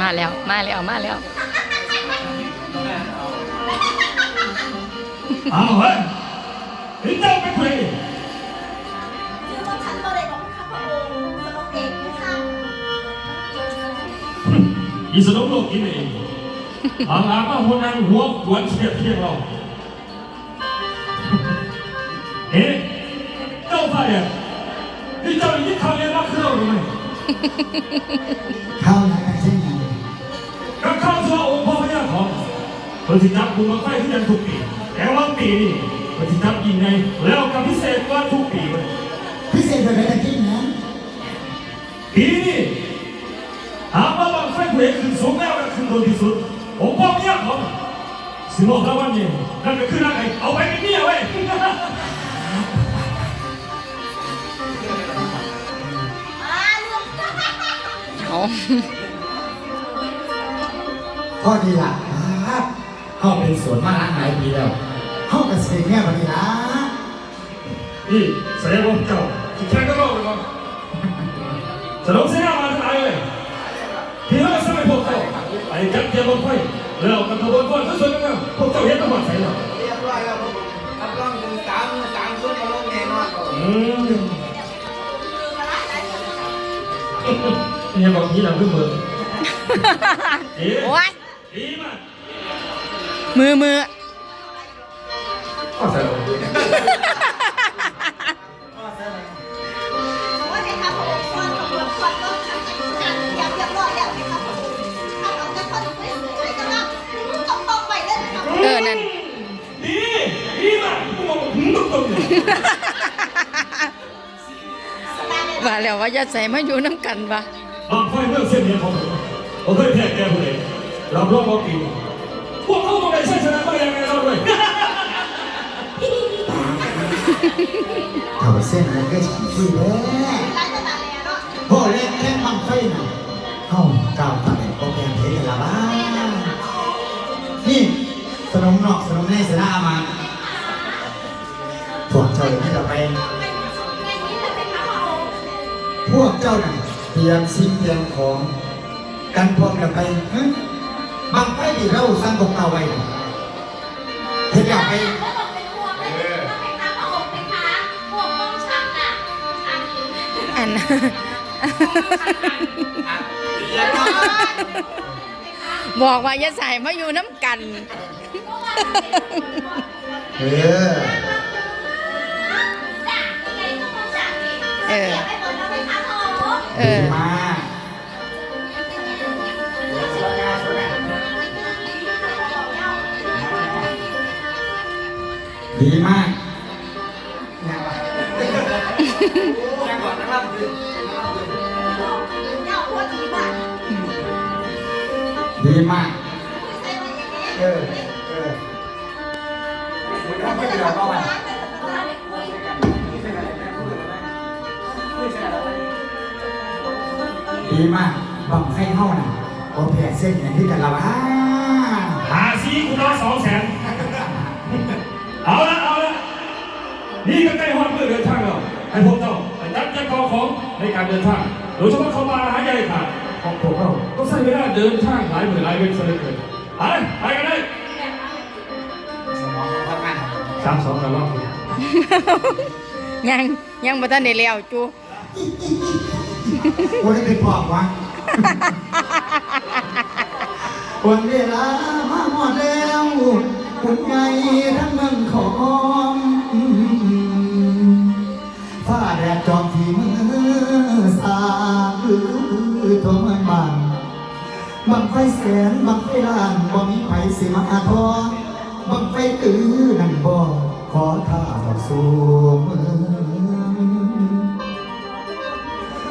มาแล้ว มาแล้ว มาแล้ว เอาเฮ้ยเห็นเจ้าเป็นใครชื่อว่าฉันก็เลยบอกข้าพระองค์สนองเอกนะคะอีสนมโลกกินเองบางอามาหัวนังหัวหวนเฉียดเทียงเรา เอ๊ะเจ้าฝ่ายอะที่เจ้ายิ่งทำเองรักเราหรือไม่เข้านะกันเช่นนั้น กับข้าวตัวองค์พ่อพญาของเปิดสิจับบุญมาไฟที่ยังทุกปี แต่ว่าปีนี้เปิดสิจับยิงไงแล้วกับพิเศษกว่าทุกปีเลยพิเศษแบบไหนตะกี้นะปีนี้หากว่าบางไฟผู้ใดขึ้นสูงแล้วและขึ้นโดนที่สุดองค์พ่อพญาของสิบอกแล้วว่านี่นั่นก็คืออะไรเอาไปเป็นเมียเว้ยอ่าเรื่องเอาข้อดีล่ะครับเข้าเป็นสวนมาล้างหลายปีแล้วเข้ากับเสียงแง่พอดีละนี่แสดงว่าเจ้าสิแข่งกันรอบเลยมั้งสนมเสียมาทั้งหลายเลยที่เราสมัยพวกเจ้าไอ้จับเทียมบนไฟแล้วกับขบวนไฟสวยๆงามๆพวกเจ้าเห็นต้องหวั่นใส่หรอเรียบร้อยแล้วครับผมรับรองถึงสามสามคนมาลงแน่นอนครับผมอืมมือมาละได้จังเลยนี่ยังบอกนี้เราเพิ่งเบิร์เอ๊ะโอ้ยดี มากมือมือข้อเสนอบอกว่าในข้าพระองค์ควรขบวนควรก็ทำการเรียบเรียบร้อยแล้วในข้าพระองค์ถ้าเราจะทนไม่สวยจะว่าต้องต้องไปเลยนะครับเออ นั่นดีดีมากกูบอกหืมตรงๆเลยว่าแล้วว่าจะใส่มาอยู่น้ำกันวะบางไฟเมื่อเส้นเดียวของผมผมเคยแพ้แกผู้ใดรับรองว่าปีนี้พวกเขาต้องได้ใช้ชนะมาอย่างแน่นอนเลยเท่าเส้นนั้นก็ฉีดที่แล้ร้านจะมาแล้วเนาะพ่อเล่นแค่บังไฟน่ะเข้าก้าวตาแดงก็แพงเทกันละบ้านี่สนมนอกสนมในสนาอามาพวกเจ้าที่จะไปพวกเจ้าน่ะเตรียมสิ่งเตรียมของ กันพร้อมกันไปฮะ บังไฟที่เราสร้างกบเก่าไว้น่ะเห็นอยากไปอันบอกว่าจะใส่มาอยู่น้ำกัน เออเออ เออดีมา ดีมากแจ้งก่อนนะครับคือดีมาก เออ เออมันก็ไม่เดือดร้อนดีมากบังไฟเท่าน่ะโอแพเส้นอย่างที่กันละบ้าหาซีกูรอสองแสน เอาละเอาละนี่ก็ใกล้ฮอดเมื่อเดินทางแล้วให้พวกเจ้าไปจัดแจงกองของในการเดินทางโดยเฉพาะเขามาหาใหญ่ขาดของพวกเราก็ใช้เวลาเดินทางหลายหมื่นหลายเว้นเสียเลือเกินไปไปกันเลยสมองทำงานสามสองกันรอบยังยังบ่ทันได้แล้วจูคนที่เป็นปอบวะวันเวลามาหมดแล้ว คุณใหญ่ทั้งเมืองของฟ้าแดดจอมที่มือสาคือตัวเมืองบ้านบังไฟแสนบังไฟล้านบ่มีไผสิมาทอบังไฟตือนั่นบ่ขอท่าดอกสู่เมือง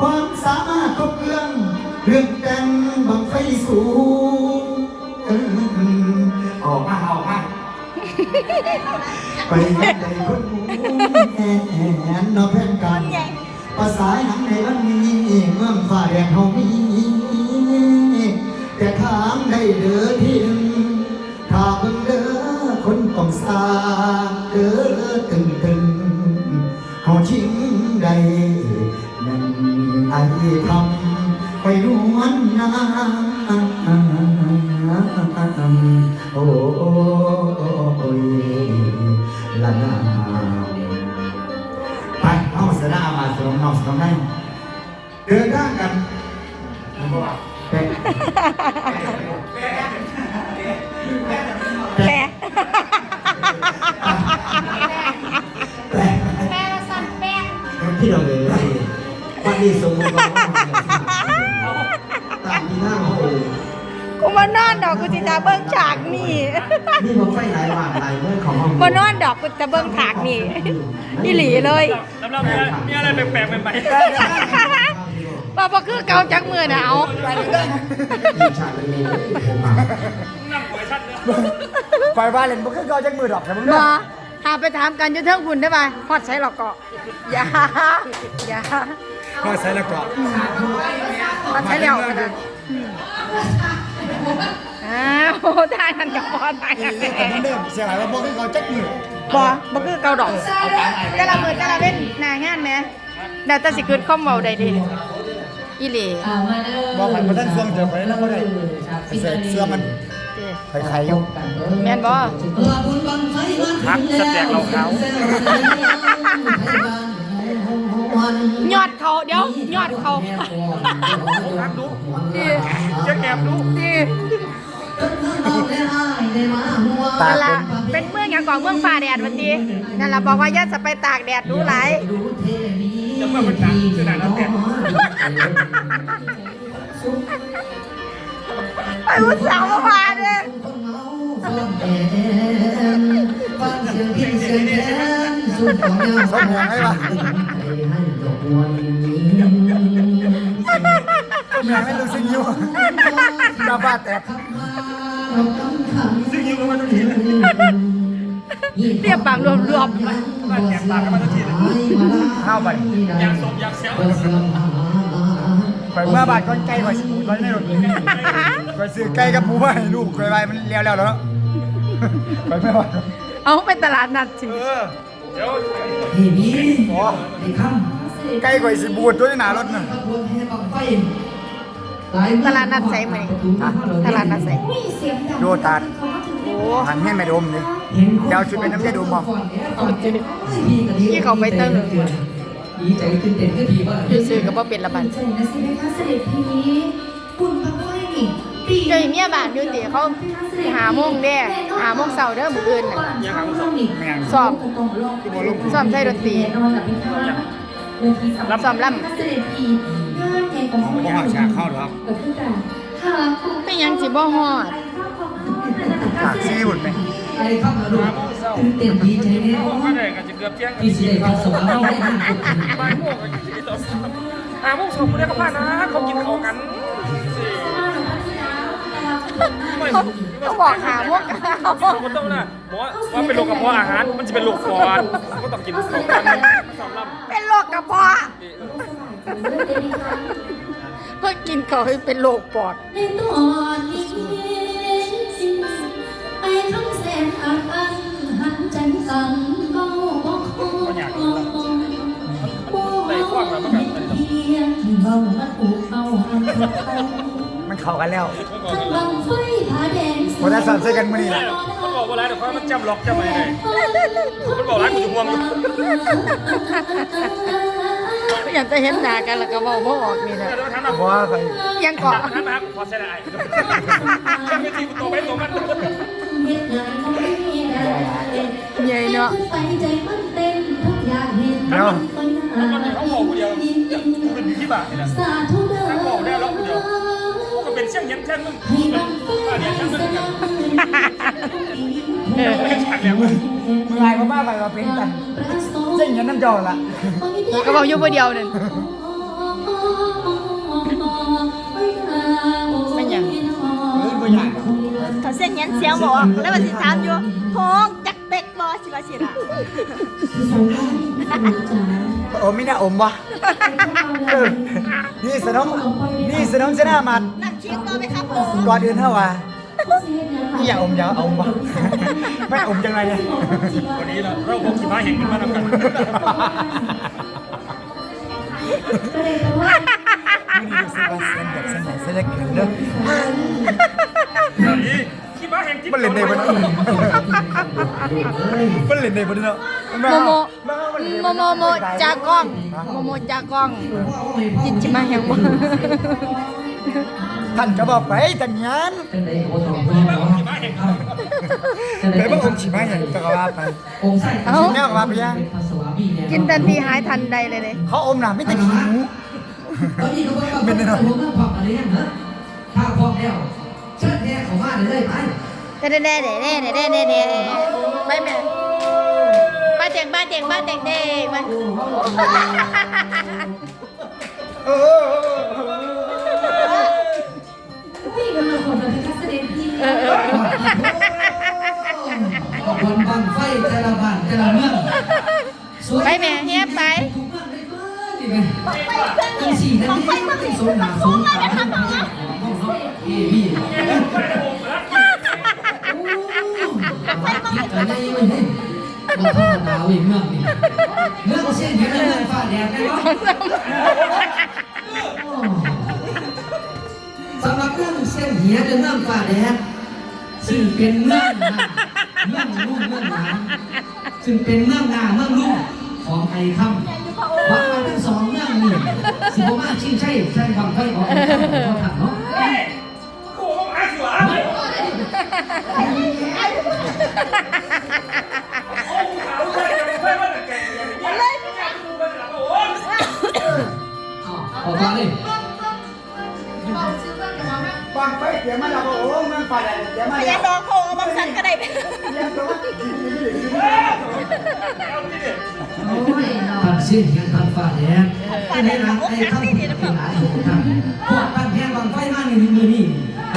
ความสามารถครบเครื่องเรื่องแต่งบังไฟสูงออกมา ไปยังใดคนหมูแอนนอแพนกันภาษาหยังในวันนี้เมืองฟ้าแดงเฮามีแต่ถามได้เด้อที่หนึ่งถ้าเบิ่งเด้อคนต้องสาเด้อตึงตึงเฮาชิงใดนั่นไอ้ทำไปนวลนา วันนี้สมมติว่าตามที่หน้าโอ้กูมานอนดอกกูจิตาเบิ่งฉากนี่นี่ผมไฟหลายว่างหลายเมื่อของห้องมานอนดอกกูจะเบิ่งฉากนี่อีหลีเลยสำหรับมีอะไรมีอะไรแปลกๆใหม่บ่บ่คือเก่าจักมือน่ะเอาฉากเลยผมมาๆนั่งหัวชัดเลยไฟบ้านเล่นบ่คือเก่าจักมือดอกแต่มึงบ่ หาไปถามกันอยู่เทิงพุ่นได้ป่ะฮอดใส่หรอกเกาะอย่าอย่ามาใส่แล้วก็ฮอดใส่แล้วกันดิอืมอ้าวท่านั้นกับพอตายกันเหมือนเดิมเสียหายว่าบ่คือเก่าจักมือบ่บ่คือเก่าดอกแต่ละมือแต่ละเว้นหน้างานแหมเดี๋ยวแต่สิเกิดความเว้าได้ดิอีหลีบ่ขันบ่ทันช่วงเจอไปแล้วบ่ได้เสื้อเสื้อมัน เจ้ไข่ๆอยู่แม่นบ่พักสแต็กเราเขายอดเขาเดี๋ยวยอดเขาพักดูดีเจ๊แอบดูดีตานั่นคล่ะนเป็นเมืองอย่างก่อนเมืองฟ้าแดดวันนี้นั่นล่ะบอกว่าอย่าจะไปตากแดดดูหลายจะเมื่อมันหนักขนาดนั้นแต่ ไอ้ผู้สาวมาพาเด้อสมองให้ป่ะแม่ไม่รู้สึกอยู่กาฟ้าแตกซึ่งยิ้มมาทุกทีเลยเรียบปากรวมๆมามันแกะปากกันมาทุกทีเลยข้าวไปอยากสมอยากเซล ข่อยเมื่อบาดก้อนไก่ข่อยสิหมูก้อนในรถข่อยซื้อไก่กับหมูมาให้ลูกข่อยไปมันแล้วแล้วแล้วข่อยไม่ว่าเอาไปตลาดนัดสิเออเดี๋ยวอ๋อไก่ข่อยสิบูดตัวในหน้ารถน่ะตลาดนัดใส่มานี่ตลาดนัดใส่โยตัดโอ้หันให้แม่ดมนี่เดี๋ยวชุดเป็นน้ำยาดมบ่ที่เขาไปเติ้ง ดีใจตื่นเต้นก็ดีว่าอยู่ซื้อก็บ่เป็นละบันใจนะสิแม่คะเสด็จพีปุ่นพักไฟนี่ปีเจ้าอีเมียบ้านอยู่ติเขาหาโมงเด้หาโมงเช้าเด้อมื้ออื่นน่ะยังหาโมงนี่แม่งซ้อมคือบ่ลงซ้อมใช้ดนตรีรับซ้อมลำเสด็จพีงานแห่งของบ่ฮอดฉากเข้าหรอกก็คือการค่ะคุณเป็นหยังสิบ่ฮอดฉากซีหุ่นไหม ไอ้ข้ามมาดูตื่นเต้นดีใจแน่ห้องก็ได้ก็จะเกือบเที่สิได้ฟังสวรรค์เราได้ยินบ่าอ่าโมงสองคนได้ก็ผ่านนะเขากินข้าวกันเขาบอกหาโมงเอาเราก็ต้องนะบอกว่าเป็นโรคกระเพาะอาหาร มันจะเป็นโรคปอดก็ต้องกินข้าวกันเป็นโรคกระเพาะเพิ่งกินเขาวให้เป็นโรคปอด มันอุกเอาหันเขามันเข้ากันแล้วทั้งบังไฟผาแดงบ่ได้สอนใส่กันมื้อนี้ล่ะมันบอกว่าอะไรเดี๋ยวเขามันจำล็อกจำอะไรเลยมันบอกร้านกูจะห่วงอยู่อยากจะเห็นหน้ากันแล้วก็เว้าบ่ออกนี่แหละเดี๋ยวทำนะบ่ว่าข่อยยังเกาะทำนะครับพอเสร็จแล้วไอ้แค่ไม่ทีกูโตไปโตมัน เฮ็ดงานน้อยได้ใหญ่เนาะไฟใจมันเต้นทุกอย่างเห็นเดี๋ยวไฟหน้าเขาบอกกูเดียวเป็นที่บ้านนี่แหละสาธุเด้อถ้าบอกได้ล็อกกูเดียวกูก็เป็นเชี่ยงเย็นแค่มึงให้บังไฟบ้านเนี่ยแค่มึงกันเออไม่ฉากแล้วมึงมึงไงมาบ้าไปว่าเป็นกันเส้นกันน้ำจอล่ะก็บอกอยู่ผู้เดียวนั่นไม่หยังเฮ้ยบ่อยาก เขาเส้นยันเสียงบอกแล้วมันสิถามอยู่โฮงจักเป็กบอสิว่าสิล่ะโอ้ไม่น่าอมวะเออนี่สนมนี่สนมชนะมันนั่งเคียงต่อไหมครับผมก่อนอื่นเท่าวะอย่าอมอย่าอมวะไม่อมจังไรเนี่ยวันนี้เราเราพกขี่ม้าแห่งกันมาทำกันไม่ได้รู้สึกว่าเส้นแบบเส้นไหนเส้นเล็กเกินเด้อ ขี้ม้าแห่งจิ๊บมันเล่นในวันนั้นมันเล่นในวันนั้นโมโมโมโมโมจากล้องโมโมจากล้องจิตจิมาแห่งบ่ท่านก็บอกไปแต่งงานไปบ้างองค์ฉีมาอย่างตะกว่าไปเอาแนวว่าไปยังกินทันทีหายทันใดเลยเลยเขาอมหนาไม่แต่ขี้หมูเป็นอะไรถ้าพร้อมแล้ว เชิญแท้เขามาได้เลยไปเด้เด้เด้เด้เด้เด้เด้ไปแม่ป้าเจงป้าเจงป้าเจงเด้มาอุ้ยมันคนเราเป็นคัสเดนพี่บนบังไฟแต่ละบ้านแต่ละเมืองไปแม่เฮียไปไปเพื่อนเนี่ยบังไฟเพื่อนเนี่ยบังไฟเพื่อนเนี่ย โอ้คิดกันได้ยังไงเนี่ยมาธรรมดาเว้ยเมืองนี่เมืองเส้นเดียวเมืองฟ้าแดดได้ปะสำหรับเรื่องเส้นเหียเนเรื่องฟ้าแดดซึ่งเป็นเมืองนาเมืองลุ่มเมืองหนาซึ่งเป็นเมืองนาเมืองลุ่มของไอ้คำวัดมาทั้งสองเมืองนี่สิบมาชื่อใช่ใช่ฟังไฟของไอ้คำของถังเนาะ ออกมาดิบางไฟเสียมาแล้วโอ้มันไฟอะไรเสียมาแล้วร้องโคบางสันก็ได้ปันสิ้นยังปันฝ่าแดงไอ้ไหนหลังไอ้ข้างหลังทางพวกปันแพงบางไฟมากในมือนี่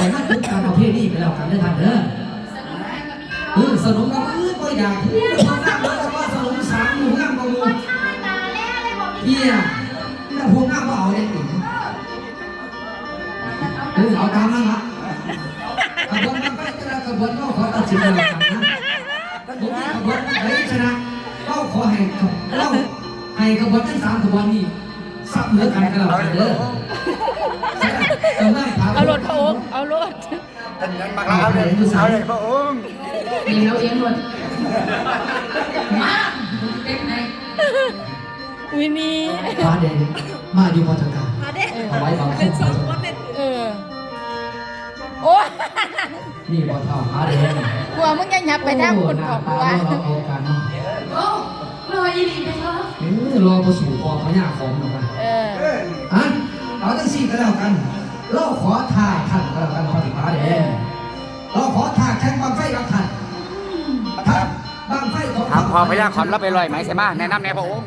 ไอ้มาถึงการประเภทนี้ไปแล้วกันเด้อท่านเด้อเออสนมกับเออก็อยากพูดความงามแล้วก็ว่าสนมสามหมู่งามกว่าหมู่เฮียนี่พวกงามก็เอาเลยอีกเออเอาตามนั้นละขบวนมันไปแต่ละขบวนก็ขอตัดสินแล้วกันนะผมมีขบวนไหนชนะก็ขอให้เราให้ขบวนทั้งสามขบวนนี้ซับเหมือนกันกันแล้วกันเด้อเอาหน้ผาเอา รถพระองค์เอารถแต่งานมาแล้วเอาเลยเอาเลยพระองค์เองเราเองหมดมาเป็นไงวินี่ฟ้าแดงมาอยู่พอทางการมาเด้เอาไว้บางคนเออโอ้ยนี่บ่เท่าฟ้าแดงกลัวมึงยังยับไปทางคนขอบกลัวเราเอากันเนาะโอ้รอยอีหลีไปเถอะเออรอประสู่พอพญาของหรอกนะเอออะเอาจังสี่ก็แล้วกัน เราขอท่าท่านก็แล้วกันพอดีฟ้าแดงเราขอท่าแข่งบางไฟกับท่านท่านบางไฟของถามพอพญาขอมรับไปลอยไหมใช่ไหมแนะนำในพระองค์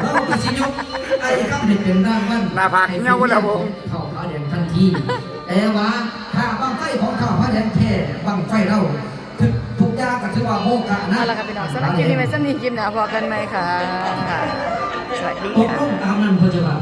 เราก็สิยกไอ้คำเด็ดเป็นร่างวันหน้าผากเงี้ยวบ่ล่ะผมเข้าฟ้าแดงทันทีแต่ว่าถ้าบางไฟของข้าฟ้าแดงแค่บางไฟเราทุกทุกอย่างก็ถือว่าโมกะนะเอาละค่ะพี่น้องสำหรับคลิปนี้ไว้สำนีคลิปหนาพอกันไหมค่ะสวัสดีตกค่ะลงตามนั้นพอจะว่า